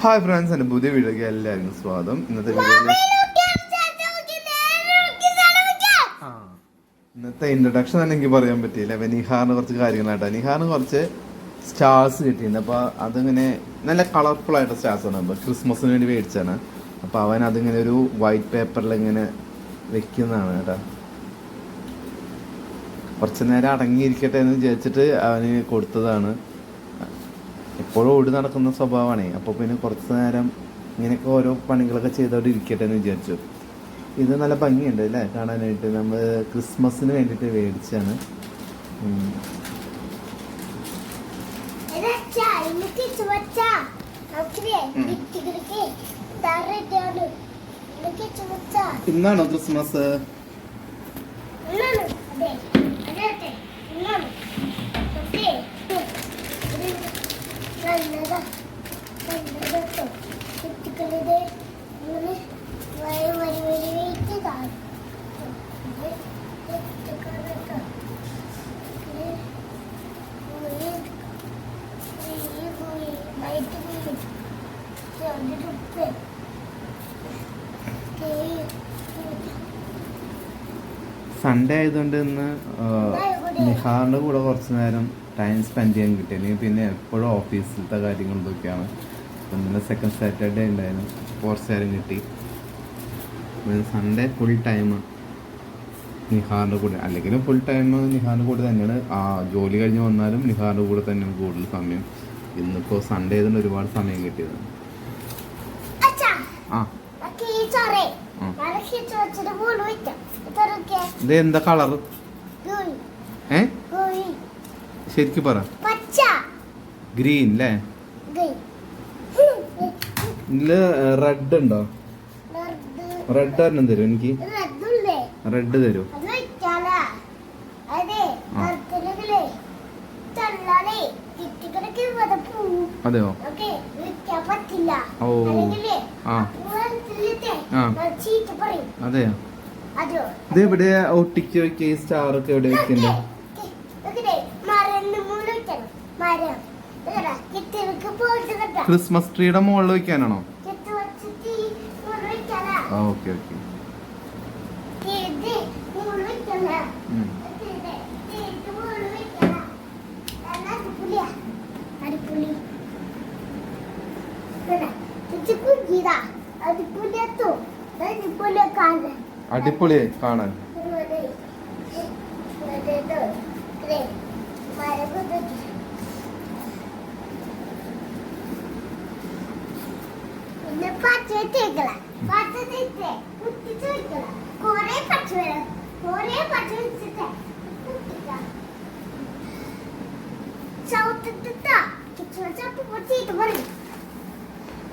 Hi friends എന്റെ പുതിയ വീഡിയോക്ക് എല്ലാവർക്കും സ്വാഗതം. ഇന്നത്തെ വീഡിയോയിൽ ഇന്നത്തെ ഇൻട്രഡക്ഷൻ തന്നെ എനിക്ക് പറയാൻ പറ്റിയില്ല. അപ്പം നിഹാറിന് കുറച്ച് കാര്യങ്ങളായിട്ടാണ് നിഹാറിന് കുറച്ച് സ്റ്റാർസ് കിട്ടിയിട്ടുണ്ട്. അപ്പോൾ അതിങ്ങനെ നല്ല കളർഫുൾ ആയിട്ട് സ്റ്റാർസ് ആണ്. അപ്പോൾ ക്രിസ്മസിന് വേണ്ടി മേടിച്ചാണ് അപ്പോൾ അവൻ അതിങ്ങനെ ഒരു വൈറ്റ് പേപ്പറിൽ ഇങ്ങനെ വെക്കുന്നതാണ് കേട്ടോ. കുറച്ച് നേരം അടങ്ങിയിരിക്കട്ടെ എന്ന് വിചാരിച്ചിട്ട് അവന് കൊടുത്തതാണ്. എപ്പോഴും ഓടി നടക്കുന്ന സ്വഭാവമാണ്. അപ്പോൾ പിന്നെ കുറച്ച് നേരം ഇങ്ങനെയൊക്കെ ഓരോ പണികളൊക്കെ ചെയ്തവിടെ ഇരിക്കട്ടെ എന്ന് വിചാരിച്ചു. ഇത് നല്ല ഭംഗിയുണ്ട് അല്ലേ? കാണാനായിട്ട് നമ്മൾ ക്രിസ്മസിന് വേണ്ടിയിട്ട് മേടിച്ചാണ്. ഇന്നാണോ ക്രിസ്മസ്? സൺഡേ ആയതുകൊണ്ട് ഇന്ന് നിഹാറിന്റെ കൂടെ കുറച്ച് നേരം ടൈം സ്പെൻഡ് ചെയ്യാൻ കിട്ടി. അല്ലെങ്കിൽ പിന്നെ എപ്പോഴും ഓഫീസിലത്തെ കാര്യങ്ങൾ ഇതൊക്കെയാണ്. ഇന്നലെ സെക്കൻഡ് സാറ്റർഡേ ഉണ്ടായിരുന്നു. ഫോർ നേരം കിട്ടി. സൺഡേ ഫുൾ ടൈം നിഹാറിന്റെ കൂടെ അല്ലെങ്കിൽ ഫുൾ ടൈം നിഹാറിന്റെ കൂടെ തന്നെയാണ്. ആ ജോലി കഴിഞ്ഞ് വന്നാലും നിഹാറിന്റെ കൂടെ തന്നെയാണ് കൂടുതൽ സമയം. ഇന്നിപ്പോൾ സൺഡേ ആയതുകൊണ്ട് ഒരുപാട് സമയം കിട്ടിയത് ആ. ഇത് എന്താ കളർ ഏ? ശരിക്കും പറ. ഗ്രീൻ അല്ലേ ഇതിൽ റെഡ് ഉണ്ടോ? റെഡ് ഒരെണ്ണം തരും എനിക്ക്. റെഡ് തരും. അതെയോ? ഓ. ആ. അതെയോ? അതോ ഇത് എവിടെ? ഒട്ടിക്ക് വെക്കുക ഈ എവിടെ വെക്കണ്ടേ മരം. ക്രിസ്മസ് ട്രീയുടെ മുകളിൽ വെക്കാനാണോ? ആ ഓക്കെ ഓക്കെ. ഇത് മൂന്ന് വെക്കണ അടിപൊളി. കാണാൻ.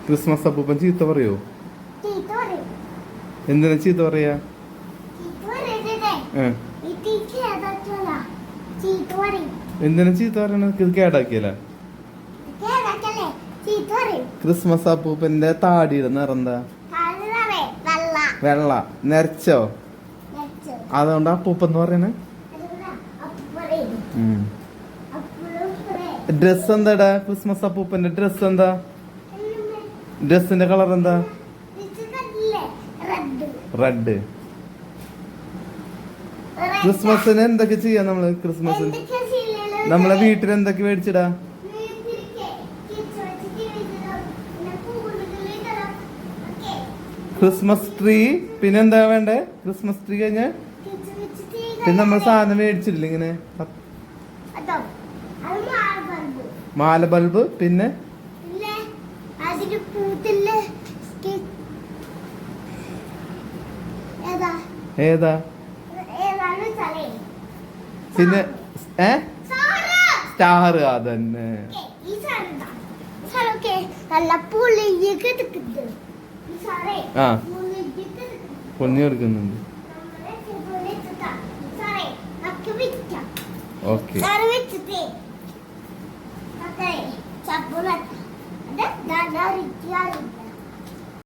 ക്രിസ്മസ് അപ്പൂപ്പൻ ചീത്ത പറയോ? എന്തിനാ ചീത്ത പറയാ? എന്തിനാ? ചീത്ത പറയണത്? കേടാക്കിയല്ലേ? ക്രിസ്മസ് അപ്പൂപ്പന്റെ താടിയുടെ നിറം എന്താ വെള്ള. നിറച്ചോ? അതുകൊണ്ട് അപ്പൂപ്പ എന്ന് പറയണേ ഡ്രസ് എന്താടാ? ക്രിസ്മസ് അപ്പൂപ്പന്റെ ഡ്രസ് എന്താ? ഡ്രസ്സിന്റെ കളർ എന്താ? റെഡ്. ക്രിസ്മസിന് എന്തൊക്കെ ചെയ്യാ നമ്മൾ ക്രിസ്മസിന്? നമ്മളെ വീട്ടിൽ എന്തൊക്കെ മേടിച്ചിടാ? ക്രിസ്മസ് ട്രീ പിന്നെന്താ വേണ്ടേ? ക്രിസ്മസ് ട്രീ കഴിഞ്ഞ? പിന്നെ നമ്മൾ സാധനം മേടിച്ചിട്ടില്ല ഇങ്ങനെ? മാല ബൾബ് പിന്നെ? ഏതാ? പിന്നെ ഏ? സാറ്! സ്റ്റാർ അതന്നെ. നല്ല പുളിയൊക്കെ എടുക്കുന്നത് ആ. പൊന്നി വിൽക്കാം. ഓക്കെ. സാറ്